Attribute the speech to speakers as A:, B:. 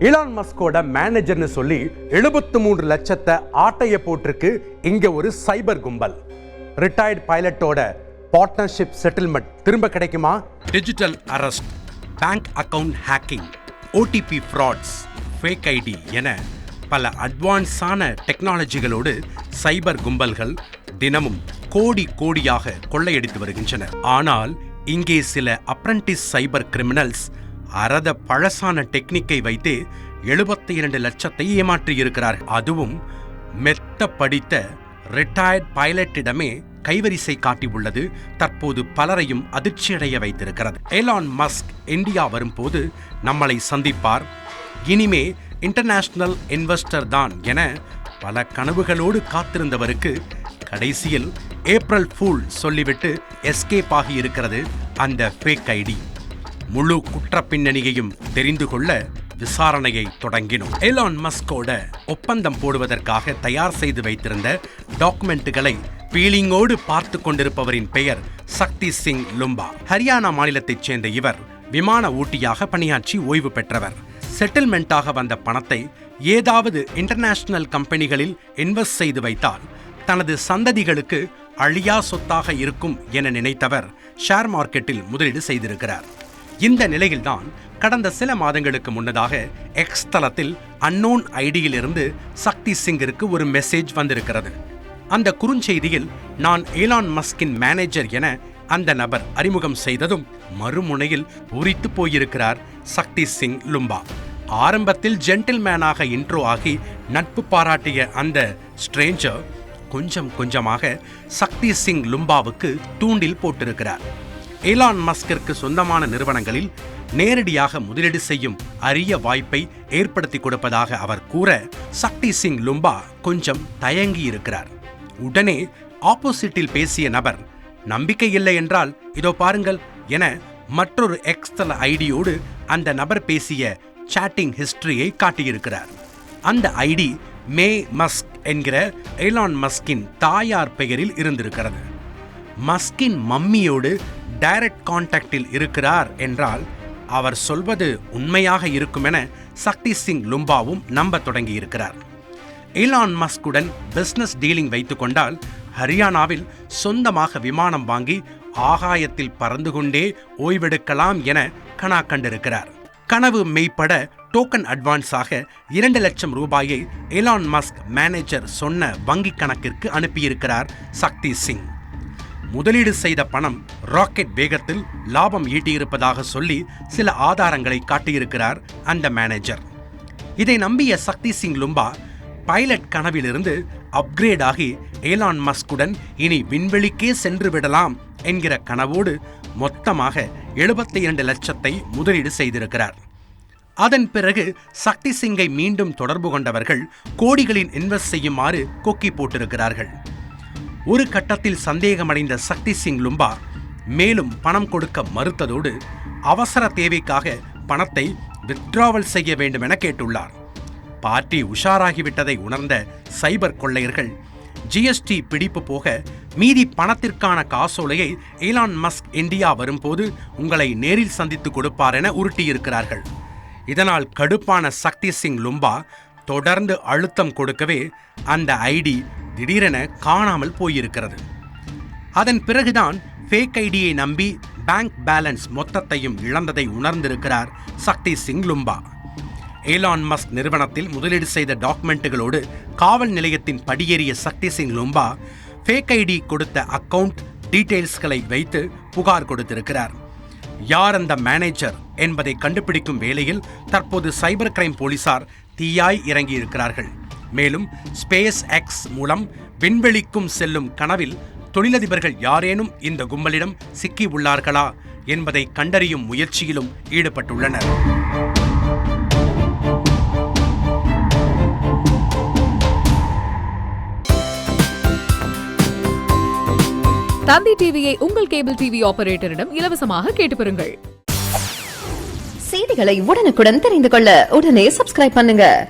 A: Elon மஸ்கோட மேனேஜர்னு சொல்லி எழுபத்து மூன்று லட்சத்தை ஆட்டைய போட்டிருக்கு இங்கே ஒரு சைபர் கும்பல். ரிட்டையர்ட் பைலட்டோட பார்ட்னர்ஷிப் செட்டில்மெண்ட் திரும்ப கிடைக்குமா? Digital arrest bank account hacking OTP frauds fake ID என பல அட்வான்ஸான டெக்னாலஜிகளோடு சைபர் கும்பல்கள் தினமும் கோடி கோடியாக கொள்ளையடித்து வருகின்றன. ஆனால் இங்கே சில அப்ரண்டிஸ் சைபர் கிரிமினல்ஸ் அரத பழசான டெக்னிக்கை வைத்து எழுபத்தி இரண்டு லட்சத்தை ஏமாற்றியிருக்கிறார். அதுவும் மெத்த படித்த ரிட்டையர்ட் பைலட்டிடமே கைவரிசை காட்டியுள்ளது தற்போது பலரையும் அதிர்ச்சியடைய வைத்திருக்கிறது. எலான் மஸ்க் இந்தியா வரும்போது நம்மளை சந்திப்பார். இனிமே இன்டர்நேஷனல் இன்வெஸ்டர் தான் என பல கனவுகளோடு காத்திருந்தவருக்கு கடைசியில் ஏப்ரல் ஃபூல் சொல்லிவிட்டு எஸ்கேப் ஆகி இருக்கிறது அந்த ஃபேக் ஐடி. முழு குற்ற பின்னணியையும் தெரிந்து கொள்ள விசாரணையை தொடங்கினோம். எலான் மஸ்கோட ஒப்பந்தம் போடுவதற்காக தயார் செய்து வைத்திருந்த டாக்குமெண்ட்டுகளை பீலிங்கோடு பார்த்து கொண்டிருப்பவரின் பெயர் சக்தி சிங் லும்பா. ஹரியானா மாநிலத்தைச் சேர்ந்த இவர் விமான ஊட்டியாக பணியாற்றி ஓய்வு பெற்றவர். செட்டில்மெண்ட்டாக வந்த பணத்தை ஏதாவது இன்டர்நேஷனல் கம்பெனிகளில் இன்வெஸ்ட் செய்து வைத்தால் தனது சந்ததிகளுக்கு அழியா சொத்தாக இருக்கும் என நினைத்தவர் ஷேர் மார்க்கெட்டில் முதலீடு செய்திருக்கிறார். இந்த நிலையில்தான் கடந்த சில மாதங்களுக்கு முன்னதாக எக்ஸ் தளத்தில் அன்னோன் ஐடியிலிருந்து சக்தி சிங்கிற்கு ஒரு மெசேஜ் வந்திருக்கிறது. அந்த குறுஞ்செய்தியில் நான் ஏலான் மஸ்கின் மேனேஜர் என அந்த நபர் அறிமுகம் செய்ததும் மறுமுனையில் உரித்து போயிருக்கிறார் சக்தி சிங் லும்பா. ஆரம்பத்தில் ஜென்டில்மேனாக இன்ட்ரோ ஆகி நட்பு பாராட்டிய அந்த ஸ்ட்ரேஞ்சர் கொஞ்சம் கொஞ்சமாக சக்தி சிங் லும்பாவுக்கு தூண்டில் போட்டிருக்கிறார். எலான் மஸ்கிற்கு சொந்தமான நிறுவனங்களில் நேரடியாக முதலீடு செய்யும் அரிய வாய்ப்பை ஏற்படுத்தி கொடுப்பதாக அவர் கூற சக்தி சிங் லும்பா கொஞ்சம் தயங்கி இருக்கிறார் உடனே ஆப்போசிட்டில் பேசிய நபர் நம்பிக்கை இல்லை என்றால் இதோ பாருங்கள் என மற்றொரு எக்ஸ்தல ஐடியோடு அந்த நபர் பேசிய சாட்டிங் ஹிஸ்டரியை காட்டியிருக்கிறார். அந்த ஐடி மே மஸ்க் என்கிற எலான் மஸ்கின் தாயார் பெயரில் இருந்திருக்கிறது. மஸ்கின் மம்மியோடு டைரக்ட் கான்டாக்டில் இருக்கிறார் என்றால் அவர் சொல்வது உண்மையாக இருக்கும் என சக்தி சிங் லும்பாவும் நம்ப தொடங்கியிருக்கிறார். எலான் மஸ்குடன் பிஸ்னஸ் டீலிங் வைத்துக்கொண்டால் ஹரியானாவில் சொந்தமாக விமானம் வாங்கி ஆகாயத்தில் பறந்து கொண்டே ஓய்வெடுக்கலாம் என கனா கண்டிருக்கிறார். கனவு மெய்ப்பட டோக்கன் அட்வான்ஸாக இரண்டு லட்சம் ரூபாயை எலான் மஸ்க் மேனேஜர் சொன்ன வங்கிக் கணக்கிற்கு அனுப்பியிருக்கிறார் சக்தி சிங். முதலீடு செய்த பணம் ராக்கெட் வேகத்தில் லாபம் ஈட்டியிருப்பதாக சொல்லி சில ஆதாரங்களை காட்டியிருக்கிறார் அந்த மேனேஜர். இதை நம்பிய சக்தி சிங் லும்பா பைலட் கனவிலிருந்து அப்கிரேட் ஆகி ஏலான் மஸ்குடன் இனி விண்வெளிக்கே சென்று விடலாம் என்கிற கனவோடு மொத்தமாக எழுபத்தி இரண்டு லட்சத்தை முதலீடு செய்திருக்கிறார். அதன் பிறகு சக்தி சிங்கை மீண்டும் தொடர்பு கொண்டவர்கள் கோடிகளின் இன்வெஸ்ட் செய்யுமாறு கொக்கி போட்டிருக்கிறார்கள். ஒரு கட்டத்தில் சந்தேகமடைந்த சக்தி சிங் லும்பா மேலும் பணம் கொடுக்க மறுத்ததோடு அவசர தேவைக்காக பணத்தை வித்ட்ராவல் செய்ய வேண்டும் என கேட்டுள்ளார். பார்ட்டி உஷாராகிவிட்டதை உணர்ந்த சைபர் கொள்ளையர்கள் ஜிஎஸ்டி பிடிப்பு போக மீதி பணத்திற்கான காசோலையை ஈலான் மஸ்க் இந்தியா வரும்போது உங்களை நேரில் சந்தித்து கொடுப்பார் என உருட்டியிருக்கிறார்கள். இதனால் கடுப்பான சக்தி சிங் லும்பா தொடர்ந்து அழுத்தம் கொடுக்கவே அந்த ஐடி திடீரென காணாமல் போயிருக்கிறது. அதன் பிறகுதான் ஃபேக் ஐடியை நம்பி பேங்க் பேலன்ஸ் மொத்தத்தையும் இழந்ததை உணர்ந்திருக்கிறார் சக்தி சிங் லும்பா. ஏலான் மஸ்க் நிறுவனத்தில் முதலீடு செய்த டாக்குமெண்ட்டுகளோடு காவல் நிலையத்தின் படியேறிய சக்தி சிங் லும்பா ஃபேக் ஐடி கொடுத்த அக்கவுண்ட் டீட்டெயில்ஸ்களை வைத்து புகார் கொடுத்திருக்கிறார். யார் அந்த மேனேஜர் என்பதை கண்டுபிடிக்கும் வேளையில் தற்போது சைபர் கிரைம் போலீசார் தீயாய் இறங்கியிருக்கிறார்கள். மேலும் ஸ்பேஸ் எக்ஸ் மூலம் விண்வெளிக்கும் செல்லும் கனவில் தொழிலதிபர்கள் யாரேனும் இந்த கும்பலிடம் சிக்கி உள்ளார்களா என்பதை கண்டறியும் முயற்சியிலும் ஈடுபட்டுள்ளனர்.
B: தந்தி டிவியை உங்கள் கேபிள் டிவி ஆபரேட்டரிடம் இலவசமாக கேட்டு பெறுங்கள்.
C: செய்திகளை உடனுக்குடன் தெரிந்து கொள்ள உடனே சப்ஸ்கிரைப் பண்ணுங்க.